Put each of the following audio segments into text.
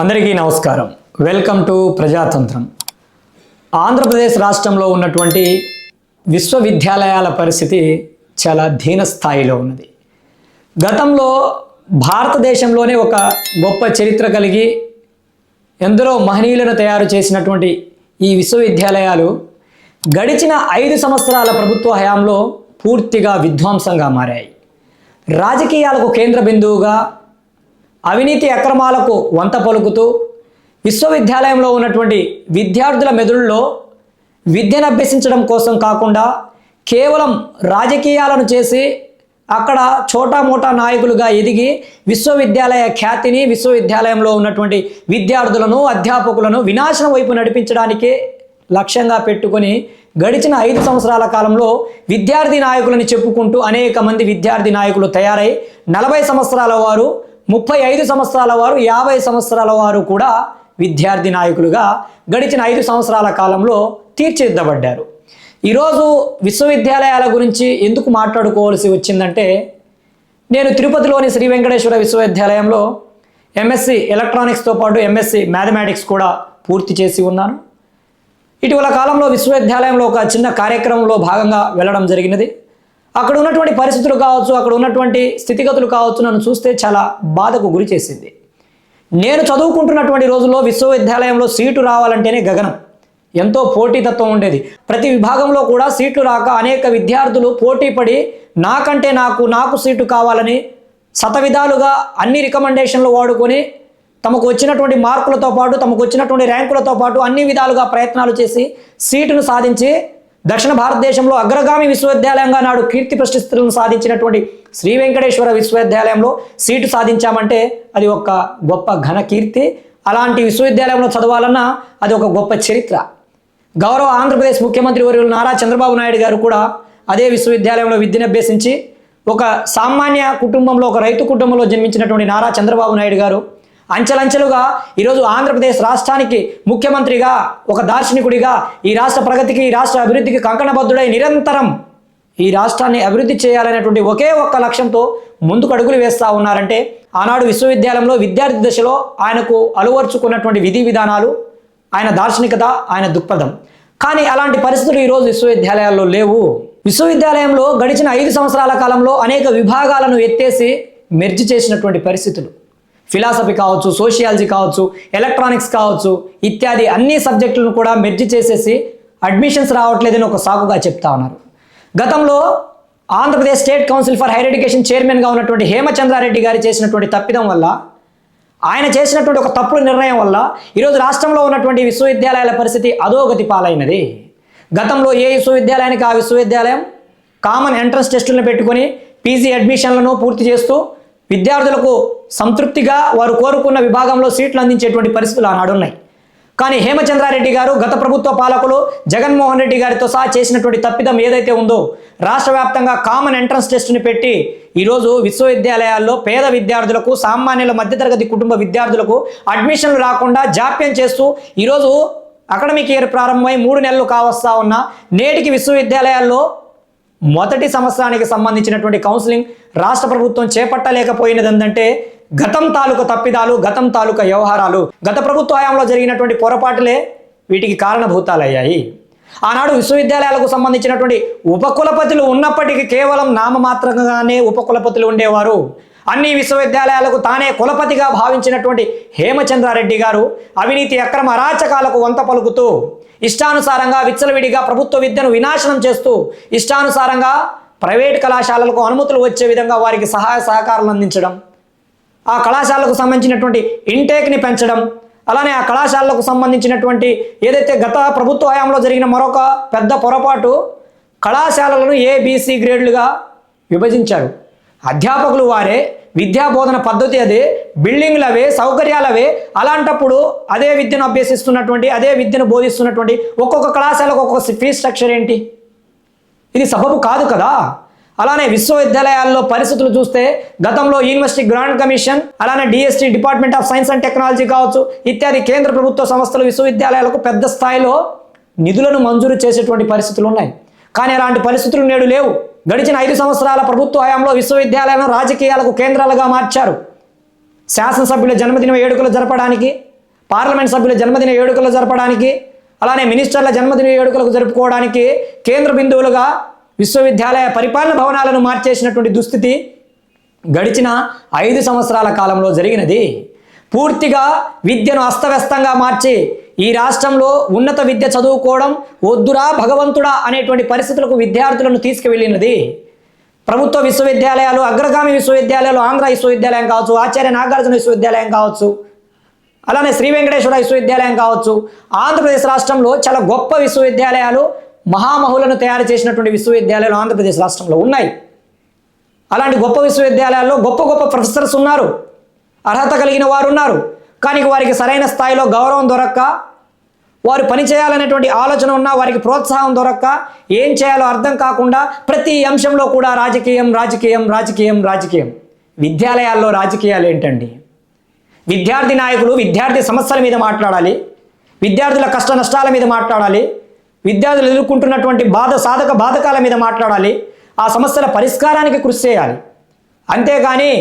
అందరికీ నమస్కారం. Welcome to Prajatantram. Andhra Pradesh రాష్ట్రంలో ఉన్నటువంటి విశ్వవిద్యాలయాల పరిస్థితి చాలా దీన స్థాయిలో ఉన్నది. గతంలో భారతదేశంలోనే ఒక గొప్ప చరిత్ర కలిగి ఎందరో మహనీయులను తయారు చేసినటువంటి ఈ విశ్వవిద్యాలయాలు గడిచిన ఐదు సంవత్సరాల ప్రభుత్వ హయాంలో పూర్తిగా విధ్వంసంగా మారాయి. రాజకీయాలకు కేంద్ర బిందువుగా అవినీతి అక్రమాలకు వంత పలుకుతూ విశ్వవిద్యాలయంలో ఉన్నటువంటి విద్యార్థుల మెదడుల్లో విద్యను అభ్యసించడం కోసం కాకుండా కేవలం రాజకీయాలను చేసి అక్కడ చోటా మోటా నాయకులుగా ఎదిగి విశ్వవిద్యాలయ ఖ్యాతిని విశ్వవిద్యాలయంలో ఉన్నటువంటి విద్యార్థులను అధ్యాపకులను వినాశనం వైపు నడిపించడానికే లక్ష్యంగా పెట్టుకొని గడిచిన ఐదు సంవత్సరాల కాలంలో విద్యార్థి నాయకులని చెప్పుకుంటూ అనేక మంది విద్యార్థి నాయకులు తయారై నలభై సంవత్సరాల వారు ముప్పై ఐదు సంవత్సరాల వారు యాభై సంవత్సరాల వారు కూడా విద్యార్థి నాయకులుగా గడిచిన ఐదు సంవత్సరాల కాలంలో తీర్చిదిద్దబడ్డారు. ఈరోజు విశ్వవిద్యాలయాల గురించి ఎందుకు మాట్లాడుకోవాల్సి వచ్చిందంటే నేను తిరుపతిలోని శ్రీ వెంకటేశ్వర విశ్వవిద్యాలయంలో ఎంఎస్సి ఎలక్ట్రానిక్స్తో పాటు ఎంఎస్సి మ్యాథమెటిక్స్ కూడా పూర్తి చేసి ఉన్నాను. ఇటీవల కాలంలో విశ్వవిద్యాలయంలో ఒక చిన్న కార్యక్రమంలో భాగంగా వెళ్ళడం జరిగినది. అక్కడ ఉన్నటువంటి పరిస్థితులు కావచ్చు అక్కడ ఉన్నటువంటి స్థితిగతులు కావచ్చు నన్ను చూస్తే చాలా బాధకు గురి చేసింది. నేను చదువుకుంటున్నటువంటి రోజుల్లో విశ్వవిద్యాలయంలో సీటు రావాలంటేనే గగనం. ఎంతో పోటీతత్వం ఉండేది. ప్రతి విభాగంలో కూడా సీట్లు రాక అనేక విద్యార్థులు పోటీ పడి నాకంటే నాకు నాకు సీటు కావాలని శతవిధాలుగా అన్ని రికమెండేషన్లు వాడుకొని తమకు వచ్చినటువంటి మార్కులతో పాటు తమకు వచ్చినటువంటి ర్యాంకులతో పాటు అన్ని విధాలుగా ప్రయత్నాలు చేసి సీటును సాధించి దక్షిణ భారతదేశంలో అగ్రగామి విశ్వవిద్యాలయంగా నాడు కీర్తి ప్రతిష్టలను సాధించినటువంటి శ్రీ వెంకటేశ్వర విశ్వవిద్యాలయంలో సీటు సాధించామంటే అది ఒక గొప్ప ఘన కీర్తి. అలాంటి విశ్వవిద్యాలయంలో చదవాలన్నా అది ఒక గొప్ప చరిత్ర. గౌరవ ఆంధ్రప్రదేశ్ ముఖ్యమంత్రి వర్యులు నారా చంద్రబాబు నాయుడు గారు కూడా అదే విశ్వవిద్యాలయంలో విద్యను అభ్యసించి ఒక సామాన్య కుటుంబంలో ఒక రైతు కుటుంబంలో జన్మించినటువంటి నారా చంద్రబాబు నాయుడు గారు అంచెలంచెలుగా ఈరోజు ఆంధ్రప్రదేశ్ రాష్ట్రానికి ముఖ్యమంత్రిగా ఒక దార్శనికుడిగా ఈ రాష్ట్ర ప్రగతికి ఈ రాష్ట్ర అభివృద్ధికి కంకణబద్ధుడై నిరంతరం ఈ రాష్ట్రాన్ని అభివృద్ధి చేయాలనేటువంటి ఒకే ఒక్క లక్ష్యంతో ముందుకు అడుగులు వేస్తూ ఉన్నారంటే ఆనాడు విశ్వవిద్యాలయంలో విద్యార్థి దశలో ఆయనకు అలువర్చుకున్నటువంటి విధి విధానాలు ఆయన దార్శనికత ఆయన దృక్పథం. కానీ అలాంటి పరిస్థితులు ఈరోజు విశ్వవిద్యాలయాల్లో లేవు. విశ్వవిద్యాలయంలో గడిచిన ఐదు సంవత్సరాల కాలంలో అనేక విభాగాలను ఎత్తేసి మెర్జి చేసినటువంటి పరిస్థితులు. ఫిలాసఫీ కావచ్చు సోషియాలజీ కావచ్చు ఎలక్ట్రానిక్స్ కావచ్చు ఇత్యాది అన్ని సబ్జెక్టులను కూడా మెర్జ్ చేసేసి అడ్మిషన్స్ రావట్లేదని ఒక సాకుగా చెప్తా ఉన్నారు. గతంలో Andhra Pradesh state council for higher education చైర్మన్గా ఉన్నటువంటి హేమచంద్రారెడ్డి గారు చేసినటువంటి తప్పిదం వల్ల ఆయన చేసినటువంటి ఒక తప్పుడు నిర్ణయం వల్ల ఈరోజు రాష్ట్రంలో ఉన్నటువంటి విశ్వవిద్యాలయాల పరిస్థితి అధోగతి పాలైనది. గతంలో ఏ విశ్వవిద్యాలయానికి ఆ విశ్వవిద్యాలయం కామన్ ఎంట్రన్స్ టెస్టులను పెట్టుకొని పీజీ అడ్మిషన్లను పూర్తి చేస్తూ విద్యార్థులకు సంతృప్తిగా వారు కోరుకున్న విభాగంలో సీట్లు అందించేటువంటి పరిస్థితులు ఆనాడు ఉన్నాయి. కానీ హేమచంద్రారెడ్డి గారు గత ప్రభుత్వ పాలకులు జగన్మోహన్ రెడ్డి గారితో సహా చేసినటువంటి తప్పిదం ఏదైతే ఉందో రాష్ట్ర వ్యాప్తంగా కామన్ ఎంట్రన్స్ టెస్ట్ని పెట్టి ఈరోజు విశ్వవిద్యాలయాల్లో పేద విద్యార్థులకు సామాన్యుల మధ్యతరగతి కుటుంబ విద్యార్థులకు అడ్మిషన్లు రాకుండా జాప్యం చేస్తూ ఈరోజు అకాడమిక్ ఇయర్ ప్రారంభమై మూడు నెలలు కావస్తా ఉన్న నేటికి విశ్వవిద్యాలయాల్లో మొదటి సంవత్సరానికి సంబంధించినటువంటి కౌన్సిలింగ్ రాష్ట్ర ప్రభుత్వం చేపట్టలేకపోయినది ఏంటంటే గతం తాలూకా తప్పిదాలు గతం తాలూకా వ్యవహారాలు గత ప్రభుత్వ హయాంలో జరిగినటువంటి పొరపాటులే వీటికి కారణభూతాలయ్యాయి. ఆనాడు విశ్వవిద్యాలయాలకు సంబంధించినటువంటి ఉపకులపతులు ఉన్నప్పటికీ కేవలం నామమాత్రంగానే ఉపకులపతులు ఉండేవారు. అన్ని విశ్వవిద్యాలయాలకు తానే కులపతిగా భావించినటువంటి హేమచంద్రారెడ్డి గారు అవినీతి అక్రమ అరాచకాలకు వంత పలుకుతూ ఇష్టానుసారంగా విచ్చలవిడిగా ప్రభుత్వ విద్యను వినాశనం చేస్తూ ఇష్టానుసారంగా ప్రైవేట్ కళాశాలలకు అనుమతులు వచ్చే విధంగా వారికి సహాయ సహకారాలు అందించడం. ఆ కళాశాలకు సంబంధించినటువంటి ఇంటేక్ని పెంచడం అలానే ఆ కళాశాలకు సంబంధించినటువంటి ఏదైతే గత ప్రభుత్వ హయాంలో జరిగిన మరొక పెద్ద పొరపాటు కళాశాలలను ఏబిసి గ్రేడ్లుగా విభజించారు. అధ్యాపకులు వారే విద్యా బోధన పద్ధతి అదే బిల్డింగ్లు అవే సౌకర్యాలు అవే అలాంటప్పుడు అదే విద్యను అభ్యసిస్తున్నటువంటి అదే విద్యను బోధిస్తున్నటువంటి ఒక్కొక్క కళాశాలకు ఒక్కొక్క ఫీజ్ స్ట్రక్చర్ ఏంటి? ఇది సబబు కాదు కదా? అలానే విశ్వవిద్యాలయాల్లో పరిస్థితులు చూస్తే గతంలో యూనివర్సిటీ గ్రాంట్ కమిషన్ అలానే D S T department of science and technology కావచ్చు ఇత్యాది కేంద్ర ప్రభుత్వ సంస్థలు విశ్వవిద్యాలయాలకు పెద్ద స్థాయిలో నిధులను మంజూరు చేసేటువంటి పరిస్థితులు ఉన్నాయి. కానీ అలాంటి పరిస్థితులు నేడు లేవు. గడిచిన ఐదు సంవత్సరాల ప్రభుత్వ హయాంలో విశ్వవిద్యాలయాలను రాజకీయాలకు కేంద్రాలుగా మార్చారు. శాసనసభ్యుల జన్మదిన వేడుకలు జరపడానికి పార్లమెంట్ సభ్యుల జన్మదిన వేడుకలు జరపడానికి అలానే మినిస్టర్ల జన్మదిన వేడుకలకు జరుపుకోవడానికి కేంద్ర బిందువులుగా విశ్వవిద్యాలయ పరిపాలన భవనాలను మార్చేసినటువంటి దుస్థితి గడిచిన ఐదు సంవత్సరాల కాలంలో జరిగినది. పూర్తిగా విద్యను అస్తవ్యస్తంగా మార్చి ఈ రాష్ట్రంలో ఉన్నత విద్య చదువుకోవడం వద్దురా భగవంతుడా అనేటువంటి పరిస్థితులకు విద్యార్థులను తీసుకువెళ్ళినది. ప్రభుత్వ విశ్వవిద్యాలయాలు అగ్రగామి విశ్వవిద్యాలయాలు ఆంధ్ర విశ్వవిద్యాలయం కావచ్చు ఆచార్య నాగార్జున విశ్వవిద్యాలయం కావచ్చు అలానే శ్రీ వెంకటేశ్వర విశ్వవిద్యాలయం కావచ్చు ఆంధ్రప్రదేశ్ రాష్ట్రంలో చాలా గొప్ప విశ్వవిద్యాలయాలు మహామహులను తయారు చేసినటువంటి విశ్వవిద్యాలయాలు ఆంధ్రప్రదేశ్ రాష్ట్రంలో ఉన్నాయి. అలాంటి గొప్ప విశ్వవిద్యాలయాల్లో గొప్ప గొప్ప ప్రొఫెసర్స్ ఉన్నారు. అర్హత కలిగిన వారు ఉన్నారు. కానీ వారికి సరైన స్థాయిలో గౌరవం దొరక్క వారు పని చేయాలనేటువంటి ఆలోచన ఉన్నా వారికి ప్రోత్సాహం దొరక్క ఏం చేయాలో అర్థం కాకుండా ప్రతి అంశంలో కూడా రాజకీయం రాజకీయం రాజకీయం రాజకీయం. విద్యాలయాల్లో రాజకీయాలు ఏంటండి? విద్యార్థి నాయకులు విద్యార్థి సమస్యల మీద మాట్లాడాలి. విద్యార్థుల కష్ట నష్టాల మీద మాట్లాడాలి. విద్యార్థులు ఎదుర్కొంటున్నటువంటి బాధ సాధక బాధకాల మీద మాట్లాడాలి. ఆ సమస్యల పరిష్కారానికి కృషి చేయాలి. అంతేగాని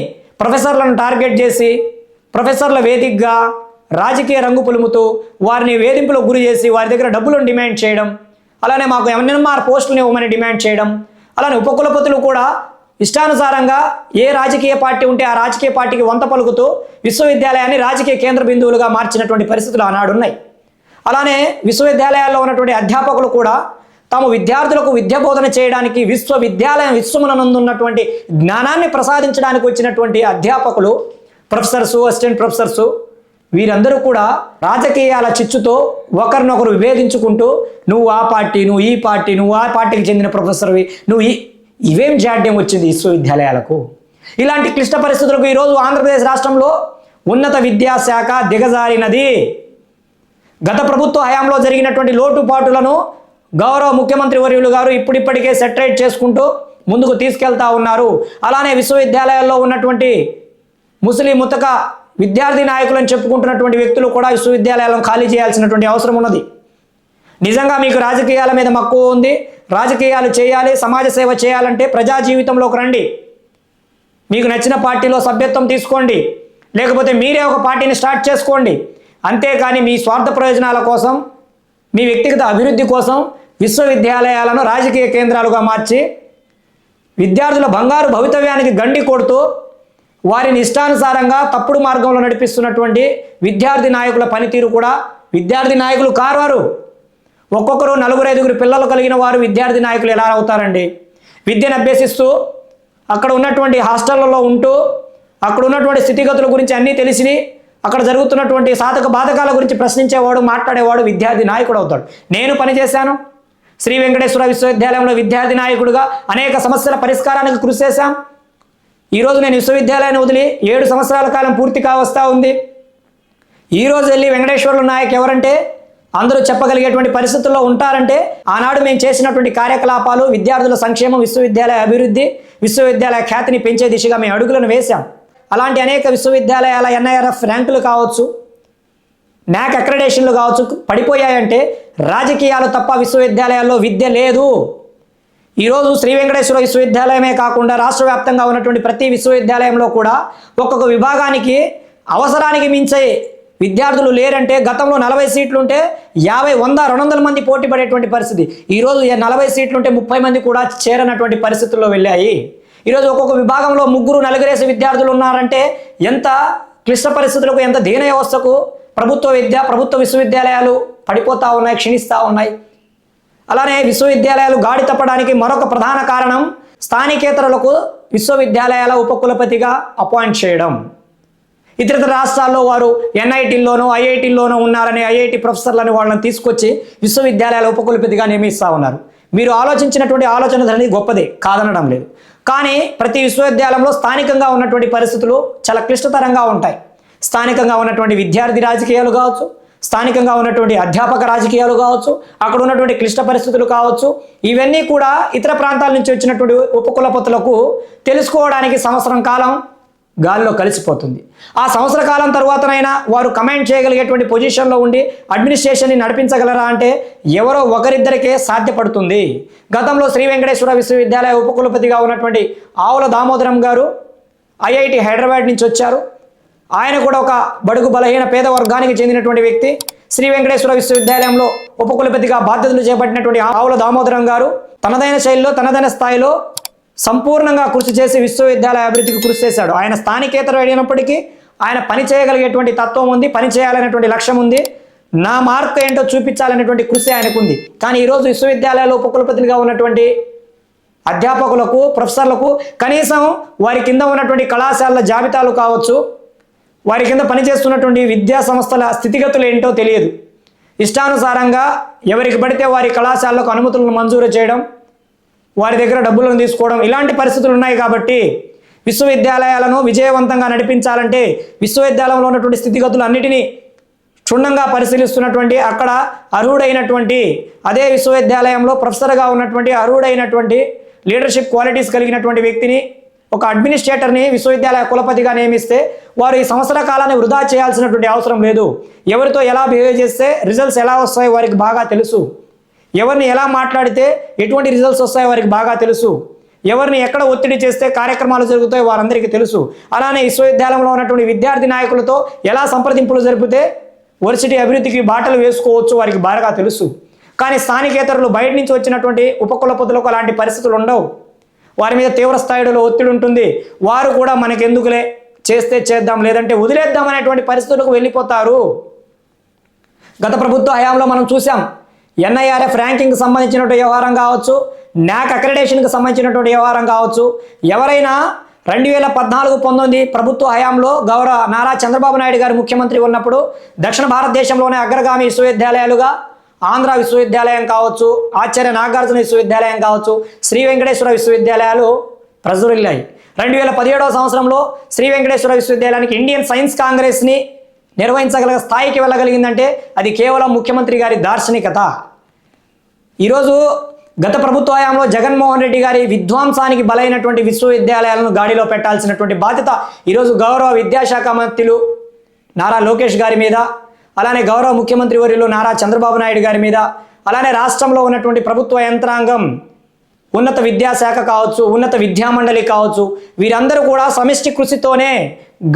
ప్రొఫెసర్లను టార్గెట్ చేసి ప్రొఫెసర్ల వేదికగా రాజకీయ రంగు పులుముతూ వారిని వేధింపులకు గురి చేసి వారి దగ్గర డబ్బులను డిమాండ్ చేయడం అలానే మాకు ఎంఎన్ఆర్ పోస్టులను ఇవ్వమని డిమాండ్ చేయడం అలానే ఉపకులపతులు కూడా ఇష్టానుసారంగా ఏ రాజకీయ పార్టీ ఉంటే ఆ రాజకీయ పార్టీకి వంత పలుకుతూ విశ్వవిద్యాలయాన్ని రాజకీయ కేంద్ర బిందువులుగా మార్చినటువంటి పరిస్థితులు ఆనాడున్నాయి. అలానే విశ్వవిద్యాలయాల్లో ఉన్నటువంటి అధ్యాపకులు కూడా తాము విద్యార్థులకు విద్య బోధన చేయడానికి విశ్వవిద్యాలయం విశ్వమునందున్నటువంటి జ్ఞానాన్ని ప్రసాదించడానికి వచ్చినటువంటి అధ్యాపకులు ప్రొఫెసర్సు అసిస్టెంట్ ప్రొఫెసర్సు వీరందరూ కూడా రాజకీయాల చిచ్చుతో ఒకరినొకరు విభేదించుకుంటూ నువ్వు ఆ పార్టీ నువ్వు ఈ పార్టీ నువ్వు ఆ పార్టీకి చెందిన ప్రొఫెసర్వి నువ్వు ఈ ఇవేం జాడ్యం వచ్చింది విశ్వవిద్యాలయాలకు? ఇలాంటి క్లిష్ట పరిస్థితులకు ఈరోజు ఆంధ్రప్రదేశ్ రాష్ట్రంలో ఉన్నత విద్యాశాఖ దిగజారినది. గత ప్రభుత్వ హయాంలో జరిగినటువంటి లోటుపాటులను గౌరవ ముఖ్యమంత్రి వర్యులు గారు ఇప్పుడిప్పటికే సెటరేట్ చేసుకుంటూ ముందుకు తీసుకెళ్తా ఉన్నారు. అలానే విశ్వవిద్యాలయాల్లో ఉన్నటువంటి ముస్లిం ముతక విద్యార్థి నాయకులను చెప్పుకుంటున్నటువంటి వ్యక్తులు కూడా విశ్వవిద్యాలయాలను ఖాళీ చేయాల్సినటువంటి అవసరం ఉన్నది. నిజంగా మీకు రాజకీయాల మీద మక్కువ ఉంది. రాజకీయాలు చేయాలి సమాజ సేవ చేయాలంటే ప్రజా జీవితంలోకి రండి. మీకు నచ్చిన పార్టీలో సభ్యత్వం తీసుకోండి. లేకపోతే మీరే ఒక పార్టీని స్టార్ట్ చేసుకోండి. అంతేకాని మీ స్వార్థ ప్రయోజనాల కోసం మీ వ్యక్తిగత అభివృద్ధి కోసం విశ్వవిద్యాలయాలను రాజకీయ కేంద్రాలుగా మార్చి విద్యార్థుల బంగారు భవితవ్యానికి గండి కొడుతూ వారిని ఇష్టానుసారంగా తప్పుడు మార్గంలో నడిపిస్తున్నటువంటి విద్యార్థి నాయకుల పనితీరు కూడా విద్యార్థి నాయకులు కారు ఒక్కొక్కరు నలుగురు ఐదుగురు పిల్లలు కలిగిన వారు విద్యార్థి నాయకులు ఎలా అవుతారండి? విద్యను అభ్యసిస్తూ అక్కడ ఉన్నటువంటి హాస్టళ్ళలో ఉంటూ అక్కడ ఉన్నటువంటి స్థితిగతుల గురించి అన్నీ తెలిసినాయి అక్కడ జరుగుతున్నటువంటి సాధక బాధకాల గురించి ప్రశ్నించేవాడు మాట్లాడేవాడు విద్యార్థి నాయకుడు అవుతాడు. నేను పనిచేశాను శ్రీ వెంకటేశ్వర విశ్వవిద్యాలయంలో విద్యార్థి నాయకుడిగా అనేక సమస్యల పరిష్కారానికి కృషి చేశాం. ఈరోజు నేను విశ్వవిద్యాలయాన్ని వదిలి ఏడు సంవత్సరాల కాలం పూర్తి కావస్తా ఉంది. ఈరోజు వెళ్ళి వెంకటేశ్వర్లు నాయక్ ఎవరంటే అందరూ చెప్పగలిగేటువంటి పరిస్థితుల్లో ఉంటారంటే ఆనాడు మేము చేసినటువంటి కార్యకలాపాలు విద్యార్థుల సంక్షేమం విశ్వవిద్యాలయ అభివృద్ధి విశ్వవిద్యాలయ ఖ్యాతిని పెంచే దిశగా మేము అడుగులను వేశాం. అలాంటి అనేక విశ్వవిద్యాలయాల ఎన్ఐఆర్ఎఫ్ ర్యాంకులు కావచ్చు న్యాక్ అక్రెడేషన్లు కావచ్చు పడిపోయాయంటే రాజకీయాలు తప్ప విశ్వవిద్యాలయాల్లో విద్య లేదు. ఈరోజు శ్రీ వెంకటేశ్వర విశ్వవిద్యాలయమే కాకుండా రాష్ట్ర వ్యాప్తంగా ఉన్నటువంటి ప్రతి విశ్వవిద్యాలయంలో కూడా ఒక్కొక్క విభాగానికి అవసరానికి మించే విద్యార్థులు లేరంటే గతంలో నలభై సీట్లు ఉంటే యాభై వంద రెండు వందల మంది పోటీ పడేటువంటి పరిస్థితి. ఈరోజు నలభై సీట్లు ఉంటే ముప్పై మంది కూడా చేరనటువంటి పరిస్థితుల్లో వెళ్ళాయి. ఈరోజు ఒక్కొక్క విభాగంలో ముగ్గురు నలుగురేసి విద్యార్థులు ఉన్నారంటే ఎంత క్లిష్ట పరిస్థితులకు ఎంత దీన వ్యవస్థకు ప్రభుత్వ విద్య ప్రభుత్వ విశ్వవిద్యాలయాలు పడిపోతూ ఉన్నాయి క్షీణిస్తూ ఉన్నాయి. అలానే విశ్వవిద్యాలయాలు గాడి తప్పడానికి మరొక ప్రధాన కారణం స్థానికేతరులకు విశ్వవిద్యాలయాల ఉపకులపతిగా అపాయింట్ చేయడం. ఇతరితర రాష్ట్రాల్లో వారు ఎన్ఐటీల్లోనూ ఐఐటీల్లోనూ ఉన్నారని ఐఐటి ప్రొఫెసర్లని వాళ్ళని తీసుకొచ్చి విశ్వవిద్యాలయాల ఉపకులపతిగా నియమిస్తూ ఉన్నారు. మీరు ఆలోచించినటువంటి ఆలోచన ధరని గొప్పదే కాదనడం లేదు. కానీ ప్రతి విశ్వవిద్యాలయంలో స్థానికంగా ఉన్నటువంటి పరిస్థితులు చాలా క్లిష్టతరంగా ఉంటాయి. స్థానికంగా ఉన్నటువంటి విద్యార్థి రాజకీయాలు కావచ్చు స్థానికంగా ఉన్నటువంటి అధ్యాపక రాజకీయాలు కావచ్చు అక్కడ ఉన్నటువంటి క్లిష్ట పరిస్థితులు కావచ్చు ఇవన్నీ కూడా ఇతర ప్రాంతాల నుంచి వచ్చినటువంటి ఉపకులపతులకు తెలుసుకోవడానికి సంవత్సరం కాలం గాలిలో కలిసిపోతుంది. ఆ సంవత్సర కాలం తర్వాతనైనా వారు కమాండ్ చేయగలిగేటువంటి పొజిషన్లో ఉండి అడ్మినిస్ట్రేషన్ని నడిపించగలరా అంటే ఎవరో ఒకరిద్దరికే సాధ్యపడుతుంది. గతంలో శ్రీ వెంకటేశ్వర విశ్వవిద్యాలయ ఉపకులపతిగా ఉన్నటువంటి ఆవుల దామోదరం గారు ఐఐటి హైదరాబాద్ నుంచి వచ్చారు. ఆయన కూడా ఒక బడుగు బలహీన పేద వర్గానికి చెందినటువంటి వ్యక్తి. శ్రీ వెంకటేశ్వర విశ్వవిద్యాలయంలో ఉపకులపతిగా బాధ్యతలు చేపట్టినటువంటి ఆవుల దామోదరం గారు తనదైన శైలిలో తనదైన స్థాయిలో సంపూర్ణంగా కృషి చేసి విశ్వవిద్యాలయ అభివృద్ధికి కృషి చేశాడు. ఆయన స్థానికేతర అయినప్పటికీ ఆయన పని చేయగలిగేటువంటి తత్వం ఉంది పని చేయాలనేటువంటి లక్ష్యం ఉంది. నా మార్క్ ఏంటో చూపించాలనేటువంటి కృషి ఆయనకుంది. కానీ ఈరోజు విశ్వవిద్యాలయాల్లో ఉపకులపతిగా ఉన్నటువంటి అధ్యాపకులకు ప్రొఫెసర్లకు కనీసం వారి కింద ఉన్నటువంటి కళాశాలల జాబితాలు కావచ్చు వారి కింద పనిచేస్తున్నటువంటి విద్యా సంస్థల స్థితిగతులు ఏంటో తెలియదు. ఇష్టానుసారంగా ఎవరికి పడితే వారి కళాశాలకు అనుమతులను మంజూరు చేయడం వారి దగ్గర డబ్బులను తీసుకోవడం ఇలాంటి పరిస్థితులు ఉన్నాయి కాబట్టి విశ్వవిద్యాలయాలను విజయవంతంగా నడిపించాలంటే విశ్వవిద్యాలయంలో ఉన్నటువంటి స్థితిగతులు అన్నిటినీ క్షుణ్ణంగా పరిశీలిస్తున్నటువంటి అక్కడ అర్హుడైనటువంటి అదే విశ్వవిద్యాలయంలో ప్రొఫెసర్గా ఉన్నటువంటి అర్హుడైనటువంటి లీడర్షిప్ క్వాలిటీస్ కలిగినటువంటి వ్యక్తిని ఒక అడ్మినిస్ట్రేటర్ని విశ్వవిద్యాలయ కులపతిగా నియమిస్తే వారు ఈ సంవత్సర కాలాన్ని వృధా చేయాల్సినటువంటి అవసరం లేదు. ఎవరితో ఎలా బిహేవ్ చేస్తే రిజల్ట్స్ ఎలా వస్తాయో వారికి బాగా తెలుసు. ఎవరిని ఎలా మాట్లాడితే ఎటువంటి రిజల్ట్స్ వస్తాయో వారికి బాగా తెలుసు. ఎవరిని ఎక్కడ ఒత్తిడి చేస్తే కార్యక్రమాలు జరుగుతాయో వారందరికీ తెలుసు. అలానే విశ్వవిద్యాలయంలో ఉన్నటువంటి విద్యార్థి నాయకులతో ఎలా సంప్రదింపులు జరిపితే వర్సిటీ అభివృద్ధికి బాటలు వేసుకోవచ్చు వారికి బాగా తెలుసు. కానీ స్థానికేతరులు బయట నుంచి వచ్చినటువంటి ఉపకులపతులకు అలాంటి పరిస్థితులు ఉండవు. వారి మీద తీవ్ర స్థాయిలో ఒత్తిడి ఉంటుంది. వారు కూడా మనకెందుకులే? చేస్తే చేద్దాం లేదంటే వదిలేద్దాం అనేటువంటి పరిస్థితులకు వెళ్ళిపోతారు. గత ప్రభుత్వ హయాంలో మనం చూసాం ఎన్ఐఆర్ఎఫ్ ర్యాంకింగ్కి సంబంధించినటువంటి వ్యవహారం కావచ్చు న్యాక్ అక్రిడేషన్కి సంబంధించినటువంటి వ్యవహారం కావచ్చు ఎవరైనా రెండు వేల పద్నాలుగు పంతొమ్మిది ప్రభుత్వ హయాంలో గౌరవ నారా చంద్రబాబు నాయుడు గారు ముఖ్యమంత్రి ఉన్నప్పుడు దక్షిణ భారతదేశంలోనే అగ్రగామి విశ్వవిద్యాలయాలుగా ఆంధ్ర విశ్వవిద్యాలయం కావచ్చు ఆచార్య నాగార్జున విశ్వవిద్యాలయం కావచ్చు శ్రీ వెంకటేశ్వర విశ్వవిద్యాలయాలు ప్రజురిల్లాయి రెండు వేల పదిహేడవ సంవత్సరంలో శ్రీ వెంకటేశ్వర విశ్వవిద్యాలయానికి ఇండియన్ సైన్స్ కాంగ్రెస్ని నిర్వహించగల స్థాయికి వెళ్ళగలిగిందంటే అది కేవలం ముఖ్యమంత్రి గారి దార్శనికత. ఈరోజు గత ప్రభుత్వ హయాంలో జగన్మోహన్ రెడ్డి గారి విధ్వంసానికి బలైనటువంటి విశ్వవిద్యాలయాలను గాడిలో పెట్టాల్సినటువంటి బాధ్యత ఈరోజు గౌరవ విద్యాశాఖ మంత్రులు నారా లోకేష్ గారి మీద అలానే గౌరవ ముఖ్యమంత్రి వర్యులు నారా చంద్రబాబు నాయుడు గారి మీద అలానే రాష్ట్రంలో ఉన్నటువంటి ప్రభుత్వ యంత్రాంగం ఉన్నత విద్యాశాఖ కావచ్చు ఉన్నత విద్యామండలి కావచ్చు వీరందరూ కూడా సమిష్టి కృషితోనే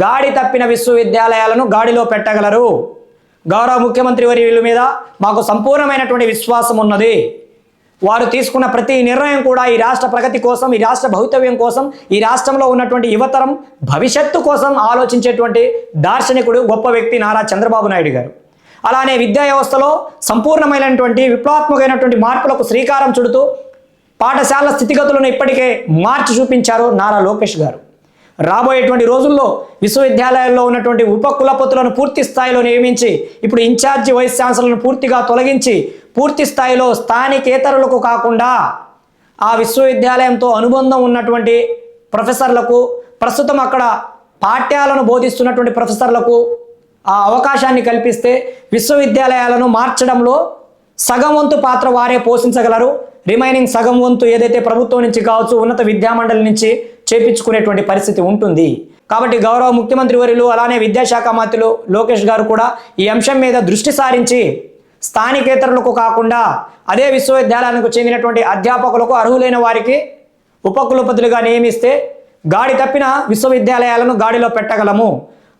గాడి తప్పిన విశ్వవిద్యాలయాలను గాడిలో పెట్టగలరు. గౌరవ ముఖ్యమంత్రి వర్యుల మీద మాకు సంపూర్ణమైనటువంటి విశ్వాసం ఉన్నది. వారు తీసుకున్న ప్రతి నిర్ణయం కూడా ఈ రాష్ట్ర ప్రగతి కోసం ఈ రాష్ట్ర భవితవ్యం కోసం ఈ రాష్ట్రంలో ఉన్నటువంటి యువతరం భవిష్యత్తు కోసం ఆలోచించేటువంటి దార్శనికుడు గొప్ప వ్యక్తి నారా చంద్రబాబు నాయుడు గారు. అలానే విద్యా వ్యవస్థలో సంపూర్ణమైనటువంటి విప్లవాత్మకమైనటువంటి మార్పులకు శ్రీకారం చుడుతూ పాఠశాల స్థితిగతులను ఇప్పటికే మార్చి చూపించారు నారా లోకేష్ గారు. రాబోయేటువంటి రోజుల్లో విశ్వవిద్యాలయాల్లో ఉన్నటువంటి ఉప కులపతులను పూర్తి స్థాయిలో నియమించి ఇప్పుడు ఇన్ఛార్జి వైస్ ఛాన్సలర్ను పూర్తిగా తొలగించి పూర్తి స్థాయిలో స్థానికేతరులకు కాకుండా ఆ విశ్వవిద్యాలయంతో అనుబంధం ఉన్నటువంటి ప్రొఫెసర్లకు ప్రస్తుతం అక్కడ పాఠ్యాలను బోధిస్తున్నటువంటి ప్రొఫెసర్లకు ఆ అవకాశాన్ని కల్పిస్తే విశ్వవిద్యాలయాలను మార్చడంలో సగం వంతు పాత్ర వారే పోషించగలరు. రిమైనింగ్ సగం వంతు ఏదైతే ప్రభుత్వం నుంచి కావచ్చు ఉన్నత విద్యామండలి నుంచి చేపించుకునేటువంటి పరిస్థితి ఉంటుంది. కాబట్టి గౌరవ ముఖ్యమంత్రి వర్యులు అలానే విద్యాశాఖ మంత్రులు లోకేష్ గారు కూడా ఈ అంశం మీద దృష్టి సారించి స్థానికేతరులకు కాకుండా అదే విశ్వవిద్యాలయానికి చెందినటువంటి అధ్యాపకులకు అర్హులైన వారికి ఉపకులపతులుగా నియమిస్తే గాడి తప్పిన విశ్వవిద్యాలయాలను గాడిలో పెట్టగలము.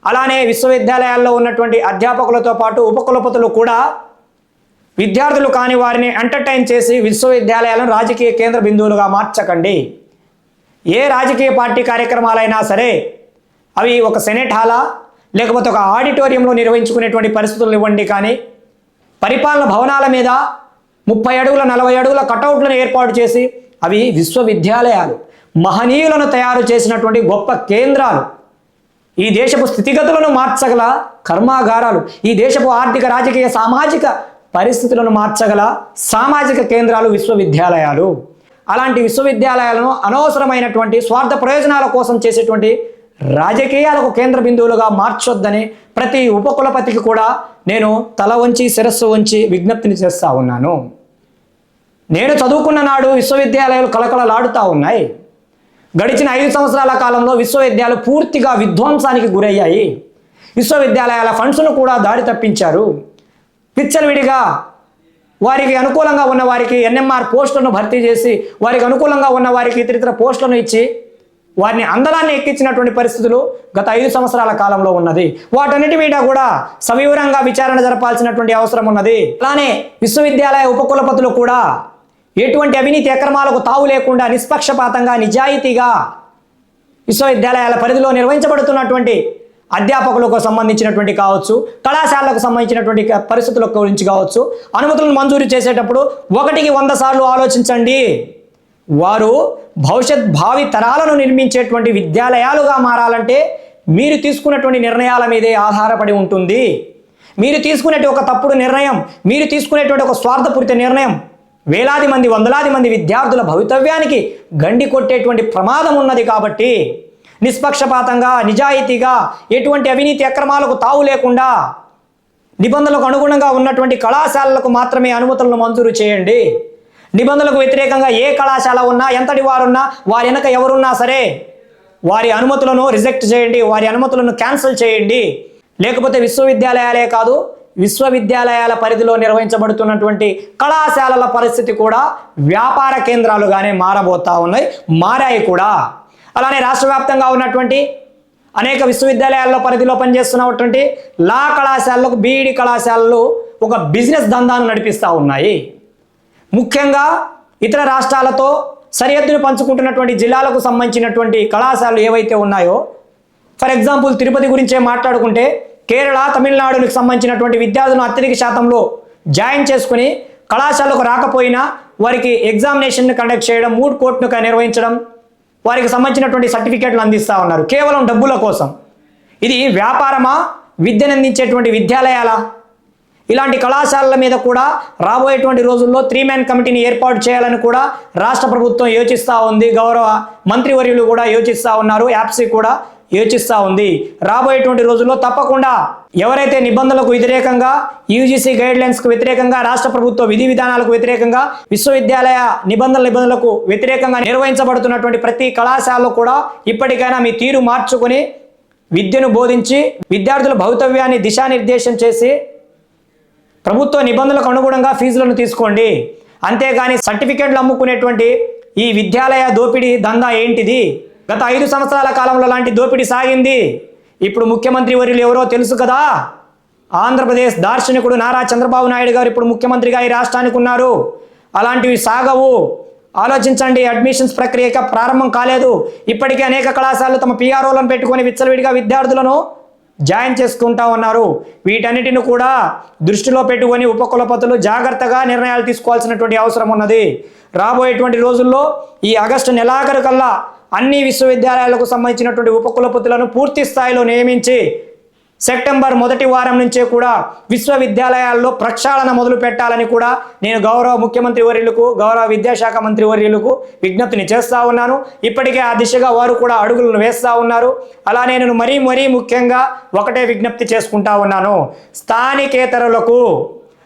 అలానే విశ్వవిద్యాలయాల్లో ఉన్నటువంటి అధ్యాపకులతో పాటు ఉపకులపతులు కూడా విద్యార్థులు కాని వారిని ఎంటర్టైన్ చేసి విశ్వవిద్యాలయాలను రాజకీయ కేంద్ర బిందువులుగా మార్చకండి. ఏ రాజకీయ పార్టీ కార్యక్రమాలైనా సరే అవి ఒక సెనెట్ హాలా లేకపోతే ఒక ఆడిటోరియంలో నిర్వహించుకునేటువంటి పరిస్థితులు ఇవ్వండి కానీ పరిపాలన భవనాల మీద ముప్పై అడుగుల నలభై అడుగుల కటౌట్లను ఏర్పాటు చేసి అవి విశ్వవిద్యాలయాలు మహనీయులను తయారు చేసినటువంటి గొప్ప కేంద్రాలు. ఈ దేశపు స్థితిగతులను మార్చగల కర్మాగారాలు ఈ దేశపు ఆర్థిక రాజకీయ సామాజిక పరిస్థితులను మార్చగల సామాజిక కేంద్రాలు విశ్వవిద్యాలయాలు. అలాంటి విశ్వవిద్యాలయాలను అనవసరమైనటువంటి స్వార్థ ప్రయోజనాల కోసం చేసేటువంటి రాజకీయాలకు కేంద్ర బిందువులుగా మార్చొద్దని ప్రతి ఉపకులపతికి కూడా నేను తల వంచి శిరస్సు వంచి విజ్ఞప్తిని చేస్తూ ఉన్నాను. నేను చదువుకున్న నాడు విశ్వవిద్యాలయాలు కలకలలాడుతూ ఉన్నాయి. గడిచిన ఐదు సంవత్సరాల కాలంలో విశ్వవిద్యాలయాలు పూర్తిగా విధ్వంసానికి గురయ్యాయి. విశ్వవిద్యాలయాల ఫండ్స్ను కూడా దారి తప్పించారు. విచ్చలవిడిగా వారికి అనుకూలంగా ఉన్న వారికి ఎన్ఎంఆర్ పోస్టులను భర్తీ చేసి వారికి అనుకూలంగా ఉన్న వారికి ఇతర ఇతర పోస్టులను ఇచ్చి వారిని అందలాన్ని ఎక్కించినటువంటి పరిస్థితులు గత ఐదు సంవత్సరాల కాలంలో ఉన్నది. వాటన్నిటి మీద కూడా సవివరంగా విచారణ జరపాల్సినటువంటి అవసరం ఉన్నది. అలానే విశ్వవిద్యాలయ ఉపకులపతులు కూడా ఎటువంటి అవినీతి అక్రమాలకు తావు లేకుండా నిష్పక్షపాతంగా నిజాయితీగా విశ్వవిద్యాలయాల పరిధిలో నిర్వహించబడుతున్నటువంటి అధ్యాపకులకు సంబంధించినటువంటి కావచ్చు కళాశాలకు సంబంధించినటువంటి పరిస్థితుల గురించి కావచ్చు అనుమతులను మంజూరు చేసేటప్పుడు ఒకటికి వంద సార్లు ఆలోచించండి. వారు భవిష్యత్ భావి తరాలను నిర్మించేటువంటి విద్యాలయాలుగా మారాలంటే మీరు తీసుకున్నటువంటి నిర్ణయాల మీదే ఆధారపడి ఉంటుంది. మీరు తీసుకునేటువంటి ఒక తప్పుడు నిర్ణయం మీరు తీసుకునేటువంటి ఒక స్వార్థపూరిత నిర్ణయం వేలాది మంది వందలాది మంది విద్యార్థుల భవితవ్యానికి గండి కొట్టేటువంటి ప్రమాదం ఉన్నది కాబట్టి నిష్పక్షపాతంగా నిజాయితీగా ఎటువంటి అవినీతి అక్రమాలకు తావు లేకుండా నిబంధనలకు అనుగుణంగా ఉన్నటువంటి కళాశాలలకు మాత్రమే అనుమతులను మంజూరు చేయండి. నిబంధనలకు వ్యతిరేకంగా ఏ కళాశాల ఉన్నా ఎంతటి వారున్నా వారి వెనక ఎవరున్నా సరే వారి అనుమతులను రిజెక్ట్ చేయండి వారి అనుమతులను క్యాన్సిల్ చేయండి. లేకపోతే విశ్వవిద్యాలయాలే కాదు విశ్వవిద్యాలయాల పరిధిలో నిర్వహించబడుతున్నటువంటి కళాశాలల పరిస్థితి కూడా వ్యాపార కేంద్రాలుగానే మారబోతా ఉన్నాయి మారాయి కూడా. అలానే రాష్ట్ర వ్యాప్తంగా ఉన్నటువంటి అనేక విశ్వవిద్యాలయాల్లో పరిధిలో పనిచేస్తున్నటువంటి లా కళాశాలలకు బీఈడి కళాశాలలు ఒక బిజినెస్ దందాను నడిపిస్తూ ఉన్నాయి. ముఖ్యంగా ఇతర రాష్ట్రాలతో సరిహద్దును పంచుకుంటున్నటువంటి జిల్లాలకు సంబంధించినటువంటి కళాశాలలు ఏవైతే ఉన్నాయో ఫర్ ఎగ్జాంపుల్ తిరుపతి గురించే మాట్లాడుకుంటే కేరళ తమిళనాడుకి సంబంధించినటువంటి విద్యార్థులను అత్యధిక శాతంలో జాయిన్ చేసుకుని కళాశాలకు రాకపోయినా వారికి ఎగ్జామినేషన్ను కండక్ట్ చేయడం మూడ్ కోర్టును నిర్వహించడం వారికి సంబంధించినటువంటి సర్టిఫికేట్లు అందిస్తూ ఉన్నారు. కేవలం డబ్బుల కోసం. ఇది వ్యాపారమా? విద్యను అందించేటువంటి విద్యాలయాలా? ఇలాంటి కళాశాలల మీద కూడా రాబోయేటువంటి రోజుల్లో త్రీ మ్యాన్ కమిటీని ఏర్పాటు చేయాలని కూడా రాష్ట్ర ప్రభుత్వం యోచిస్తూ ఉంది. గౌరవ మంత్రివర్యులు కూడా యోచిస్తూ ఉన్నారు. యాప్సీ కూడా యోచిస్తూ ఉంది. రాబోయేటువంటి రోజుల్లో తప్పకుండా ఎవరైతే నిబంధనలకు వ్యతిరేకంగా యూజీసీ గైడ్ లైన్స్కు వ్యతిరేకంగా రాష్ట్ర ప్రభుత్వ విధి విధానాలకు వ్యతిరేకంగా విశ్వవిద్యాలయ నిబంధనల నిబంధనలకు వ్యతిరేకంగా నిర్వహించబడుతున్నటువంటి ప్రతి కళాశాలలో కూడా ఇప్పటికైనా మీ తీరు మార్చుకొని విద్యను బోధించి విద్యార్థుల భవితవ్యాన్ని దిశానిర్దేశం చేసి ప్రభుత్వ నిబంధనలకు అనుగుణంగా ఫీజులను తీసుకోండి. అంతేగాని సర్టిఫికెట్లు అమ్ముకునేటువంటి ఈ విద్యాలయ దోపిడీ దందా ఏంటిది? గత ఐదు సంవత్సరాల కాలంలో లాంటి దోపిడీ సాగింది. ఇప్పుడు ముఖ్యమంత్రి వర్యులు ఎవరో తెలుసు కదా? ఆంధ్రప్రదేశ్ దార్శనికుడు నారా చంద్రబాబు నాయుడు గారు ఇప్పుడు ముఖ్యమంత్రిగా ఈ రాష్ట్రానికి ఉన్నారు. అలాంటివి సాగవు. ఆలోచించండి అడ్మిషన్స్ ప్రక్రియ ప్రారంభం కాలేదు. ఇప్పటికే అనేక కళాశాలలు తమ పిఆర్ఓలను పెట్టుకొని విచ్చలవిడిగా విద్యార్థులను జాయిన్ చేసుకుంటా ఉన్నారు. వీటన్నిటిని కూడా దృష్టిలో పెట్టుకొని ఉపకులపతులు జాగ్రత్తగా నిర్ణయాలు తీసుకోవాల్సినటువంటి అవసరం ఉన్నది. రాబోయేటువంటి రోజుల్లో ఈ ఆగస్టు నెలాఖరు కల్లా అన్ని విశ్వవిద్యాలయాలకు సంబంధించినటువంటి ఉపకులపతులను పూర్తి స్థాయిలో నియమించి సెప్టెంబర్ మొదటి వారం నుంచే కూడా విశ్వవిద్యాలయాల్లో ప్రక్షాళన మొదలు పెట్టాలని కూడా నేను గౌరవ ముఖ్యమంత్రి వర్యులకు గౌరవ విద్యాశాఖ మంత్రి వర్యులకు విజ్ఞప్తిని చేస్తూ ఉన్నాను. ఇప్పటికే ఆ దిశగా వారు కూడా అడుగులను వేస్తూ ఉన్నారు. అలానే నేను మరీ మరీ ముఖ్యంగా ఒకటే విజ్ఞప్తి చేసుకుంటా ఉన్నాను. స్థానికేతరులకు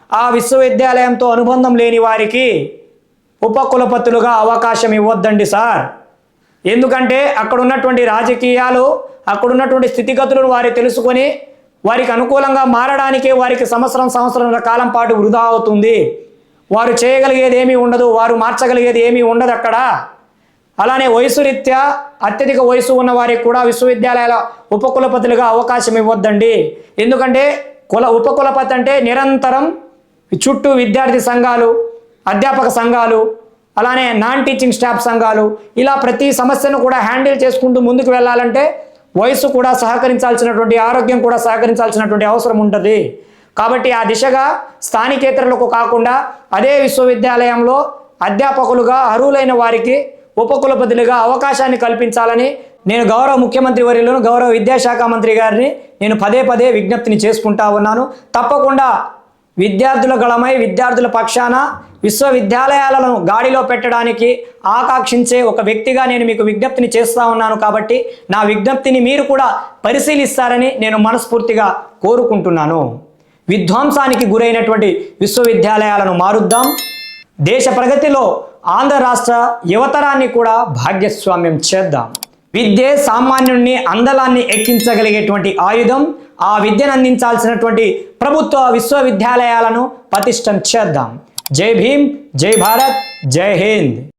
ఆ విశ్వవిద్యాలయంతో అనుబంధం లేని వారికి ఉపకులపతులుగా అవకాశం ఇవ్వద్దండి సార్. ఎందుకంటే అక్కడ ఉన్నటువంటి రాజకీయాలు అక్కడ ఉన్నటువంటి స్థితిగతులను వారు తెలుసుకొని వారికి అనుకూలంగా మారడానికే వారికి సంవత్సరం సంవత్సరం కాలం పాటు వృధా అవుతుంది. వారు చేయగలిగేది ఏమీ ఉండదు వారు మార్చగలిగేది ఏమీ ఉండదు అక్కడ. అలానే వయసు రీత్యా అత్యధిక వయసు ఉన్న వారికి కూడా విశ్వవిద్యాలయాల ఉపకులపతులుగా అవకాశం ఇవ్వద్దండి. ఎందుకంటే కుల ఉపకులపతి అంటే నిరంతరం చుట్టూ విద్యార్థి సంఘాలు అధ్యాపక సంఘాలు అలానే నాన్ టీచింగ్ స్టాఫ్ సంఘాలు ఇలా ప్రతి సమస్యను కూడా హ్యాండిల్ చేసుకుంటూ ముందుకు వెళ్ళాలంటే వయసు కూడా సహకరించాల్సినటువంటి ఆరోగ్యం కూడా సహకరించాల్సినటువంటి అవసరం ఉంటుంది. కాబట్టి ఆ దిశగా స్థానికేతరులకు కాకుండా అదే విశ్వవిద్యాలయంలో అధ్యాపకులుగా అర్హులైన వారికి ఉపకులపతులుగా అవకాశాన్ని కల్పించాలని నేను గౌరవ ముఖ్యమంత్రి వర్యులను గౌరవ విద్యాశాఖ మంత్రి గారిని నేను పదే పదే విజ్ఞప్తిని చేసుకుంటా ఉన్నాను. తప్పకుండా విద్యార్థుల గళమై విద్యార్థుల పక్షాన విశ్వవిద్యాలయాలను గాడిలో పెట్టడానికి ఆకాంక్షించే ఒక వ్యక్తిగా నేను మీకు విజ్ఞప్తిని చేస్తా ఉన్నాను కాబట్టి నా విజ్ఞప్తిని మీరు కూడా పరిశీలిస్తారని నేను మనస్ఫూర్తిగా కోరుకుంటున్నాను. విధ్వంసానికి గురైనటువంటి విశ్వవిద్యాలయాలను మారుద్దాం. దేశ ప్రగతిలో ఆంధ్ర రాష్ట్ర యువతరాన్ని కూడా భాగ్యస్వామ్యం చేద్దాం. విద్యే సామాన్యుణ్ణి అందలాన్ని ఎక్కించగలిగేటువంటి ఆయుధం ఆ విద్యను అందించాల్సినటువంటి ప్రభుత్వ విశ్వవిద్యాలయాలను పతిష్టం చేద్దాం. जय भीम जय भारत जय हिंद।